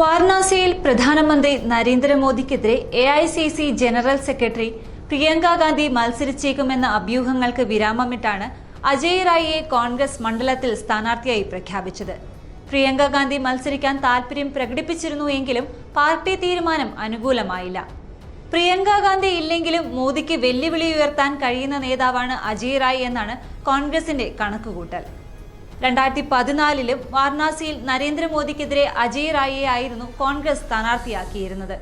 വാരണാസിയിൽ പ്രധാനമന്ത്രി നരേന്ദ്രമോദിക്കെതിരെ A I C C general secretary Priyanka Gandhi മത്സരിച്ചേക്കുമെന്ന അഭ്യൂഹങ്ങൾക്ക് വിരാമമിട്ടാണ് അജയ് റായിയെ കോൺഗ്രസ് മണ്ഡലത്തിൽ സ്ഥാനാർത്ഥിയായി പ്രഖ്യാപിച്ചത്. പ്രിയങ്കാഗാന്ധി മത്സരിക്കാൻ താൽപര്യം പ്രകടിപ്പിച്ചിരുന്നു എങ്കിലും പാർട്ടി തീരുമാനം അനുകൂലമായില്ല. പ്രിയങ്കാഗാന്ധി ഇല്ലെങ്കിലും മോദിക്ക് വെല്ലുവിളി ഉയർത്താൻ കഴിയുന്ന നേതാവാണ് അജയ് റായി എന്നാണ് കോൺഗ്രസിന്റെ കണക്കുകൂട്ടൽ. രണ്ടായിരത്തി പതിനാലിലും വാരണാസിയിൽ നരേന്ദ്രമോദിക്കെതിരെ അജയ് റായിയെ ആയിരുന്നു കോൺഗ്രസ് സ്ഥാനാർത്ഥിയാക്കിയിരുന്നത്.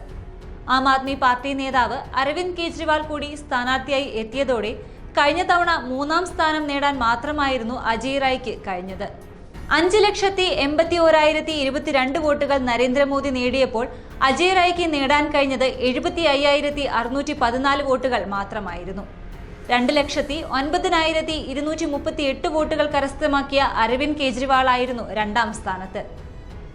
ആം ആദ്മി പാർട്ടി നേതാവ് അരവിന്ദ് കെജ്രിവാൾ കൂടി സ്ഥാനാർത്ഥിയായി എത്തിയതോടെ കഴിഞ്ഞ തവണ മൂന്നാം സ്ഥാനം നേടാൻ മാത്രമായിരുന്നു അജയ് റായിക്ക് കഴിഞ്ഞത്. അഞ്ച് ലക്ഷത്തി എൺപത്തി ഓരായിരത്തി ഇരുപത്തിരണ്ട് വോട്ടുകൾ നരേന്ദ്രമോദി നേടിയപ്പോൾ അജയ് റായിക്ക് നേടാൻ കഴിഞ്ഞത് എഴുപത്തി അയ്യായിരത്തി അറുന്നൂറ്റി പതിനാല് വോട്ടുകൾ മാത്രമായിരുന്നു. രണ്ട് ലക്ഷത്തി ഒൻപതിനായിരത്തി ഇരുന്നൂറ്റി മുപ്പത്തി എട്ട് വോട്ടുകൾ കരസ്ഥമാക്കിയ അരവിന്ദ് കേജ്രിവാളായിരുന്നു രണ്ടാം സ്ഥാനത്ത്.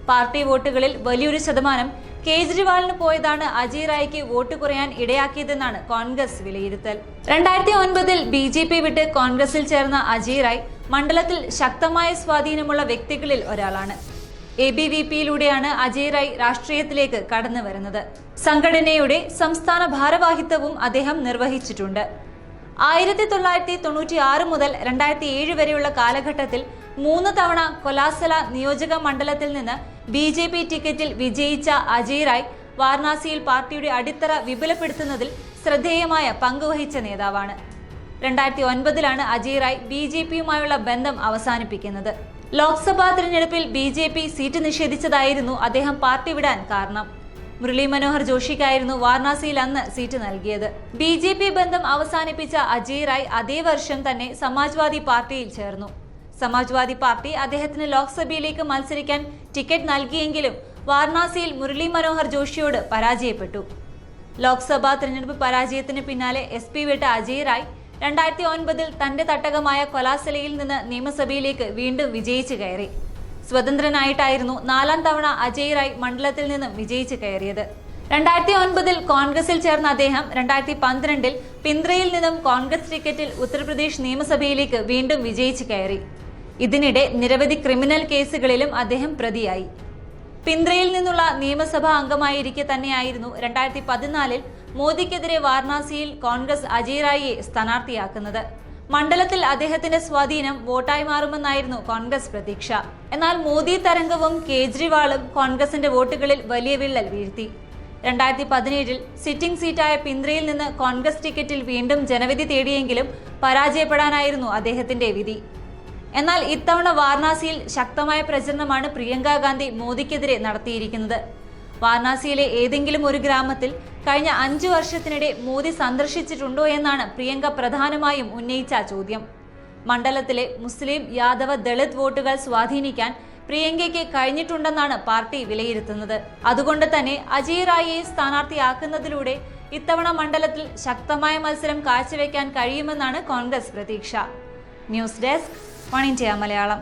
പാർട്ടി വോട്ടുകളിൽ വലിയൊരു ശതമാനം കേജ്രിവാളിന് പോയതാണ് അജയ് റായ്ക്ക് വോട്ട് കുറയാൻ ഇടയാക്കിയതെന്നാണ് കോൺഗ്രസ് വിലയിരുത്തൽ. രണ്ടായിരത്തി ഒൻപതിൽ ബി ജെ പി വിട്ട് കോൺഗ്രസിൽ ചേർന്ന അജയ് റായ് മണ്ഡലത്തിൽ ശക്തമായ സ്വാധീനമുള്ള വ്യക്തികളിൽ ഒരാളാണ്. എ ബി വി പിയിലൂടെയാണ് അജയ് റായ് രാഷ്ട്രീയത്തിലേക്ക് കടന്നു വരുന്നത് സംഘടനയുടെ സംസ്ഥാന ഭാരവാഹിത്വവും അദ്ദേഹം നിർവഹിച്ചിട്ടുണ്ട്. ആയിരത്തി തൊള്ളായിരത്തി തൊണ്ണൂറ്റി ആറ് മുതൽ രണ്ടായിരത്തി ഏഴ് വരെയുള്ള കാലഘട്ടത്തിൽ മൂന്ന് തവണ കൊലാസല നിയോജക മണ്ഡലത്തിൽ നിന്ന് ബി ജെ പി ടിക്കറ്റിൽ വിജയിച്ച അജയ് റായ് വാരണാസിയിൽ പാർട്ടിയുടെ അടിത്തറ വിപുലപ്പെടുത്തുന്നതിൽ ശ്രദ്ധേയമായ പങ്കുവഹിച്ച നേതാവാണ്. രണ്ടായിരത്തി ഒൻപതിലാണ് അജയ് റായ് ബി ജെ പിയുമായുള്ള ബന്ധം അവസാനിപ്പിക്കുന്നത്. ലോക്സഭാ തിരഞ്ഞെടുപ്പിൽ ബി ജെ പി സീറ്റ് നിഷേധിച്ചതായിരുന്നു അദ്ദേഹം പാർട്ടി വിടാൻ കാരണം. മുരളി മനോഹർ ജോഷിക്കായിരുന്നു വാരണാസിയിൽ അന്ന് സീറ്റ് നൽകിയത്. ബി ജെ പി ബന്ധം അവസാനിപ്പിച്ച അജയ് റായ് അതേ വർഷം തന്നെ സമാജ്വാദി പാർട്ടിയിൽ ചേർന്നു. സമാജ്വാദി പാർട്ടി അദ്ദേഹത്തിന് ലോക്സഭയിലേക്ക് മത്സരിക്കാൻ ടിക്കറ്റ് നൽകിയെങ്കിലും വാരണാസിയിൽ മുരളി മനോഹർ ജോഷിയോട് പരാജയപ്പെട്ടു. ലോക്സഭാ തെരഞ്ഞെടുപ്പ് പരാജയത്തിന് പിന്നാലെ എസ് പി വിട്ട അജയ് റായ് രണ്ടായിരത്തി ഒൻപതിൽ തന്റെ തട്ടകമായ കൊലാസലയിൽ നിന്ന് നിയമസഭയിലേക്ക് വീണ്ടും വിജയിച്ചു കയറി. സ്വതന്ത്രനായിട്ടായിരുന്നു നാലാം തവണ അജയ് റായ് മണ്ഡലത്തിൽ നിന്നും വിജയിച്ച് കയറിയത്. രണ്ടായിരത്തി ഒൻപതിൽ കോൺഗ്രസിൽ ചേർന്ന അദ്ദേഹം രണ്ടായിരത്തി പന്ത്രണ്ടിൽ പിന്ദ്രയിൽ നിന്നും കോൺഗ്രസ് ടിക്കറ്റിൽ ഉത്തർപ്രദേശ് നിയമസഭയിലേക്ക് വീണ്ടും വിജയിച്ച് കയറി. ഇതിനിടെ നിരവധി ക്രിമിനൽ കേസുകളിലും അദ്ദേഹം പ്രതിയായി. പിന്ദ്രയിൽ നിന്നുള്ള നിയമസഭാ അംഗമായിരിക്കെ തന്നെയായിരുന്നു രണ്ടായിരത്തി പതിനാലിൽ മോദിക്കെതിരെ വാരണാസിയിൽ കോൺഗ്രസ് അജയ് റായിയെ സ്ഥാനാർത്ഥിയാക്കുന്നത്. മണ്ഡലത്തിൽ അദ്ദേഹത്തിന്റെ സ്വാധീനം വോട്ടായി മാറുമെന്നായിരുന്നു കോൺഗ്രസ് പ്രതീക്ഷ. എന്നാൽ മോദി തരംഗവും കേജ്രിവാളും കോൺഗ്രസിന്റെ വോട്ടുകളിൽ വലിയ വിള്ളൽ വീഴ്ത്തി. രണ്ടായിരത്തി പതിനേഴിൽ സിറ്റിംഗ് സീറ്റായ പിന്ദ്രയിൽ നിന്ന് കോൺഗ്രസ് ടിക്കറ്റിൽ വീണ്ടും ജനവിധി തേടിയെങ്കിലും പരാജയപ്പെടാനായിരുന്നു അദ്ദേഹത്തിന്റെ വിധി. എന്നാൽ ഇത്തവണ വാരണാസിയിൽ ശക്തമായ പ്രചരണമാണ് പ്രിയങ്ക ഗാന്ധി മോദിക്കെതിരെ നടത്തിയിരിക്കുന്നത്. വാരണാസിയിലെ ഏതെങ്കിലും ഒരു ഗ്രാമത്തിൽ കഴിഞ്ഞ അഞ്ചു വർഷത്തിനിടെ മോദി സന്ദർശിച്ചിട്ടുണ്ടോ എന്നാണ് പ്രിയങ്ക പ്രധാനമായും ഉന്നയിച്ച ചോദ്യം. മണ്ഡലത്തിലെ മുസ്ലിം യാദവ ദളിത് വോട്ടുകൾ സ്വാധീനിക്കാൻ പ്രിയങ്കയ്ക്ക് കഴിഞ്ഞിട്ടുണ്ടെന്നാണ് പാർട്ടി വിലയിരുത്തുന്നത്. അതുകൊണ്ട് തന്നെ അജയ് റായിയെ സ്ഥാനാർത്ഥിയാക്കുന്നതിലൂടെ ഇത്തവണ മണ്ഡലത്തിൽ ശക്തമായ മത്സരം കാഴ്ചവെക്കാൻ കഴിയുമെന്നാണ് കോൺഗ്രസ് പ്രതീക്ഷ. News desk Malayalam.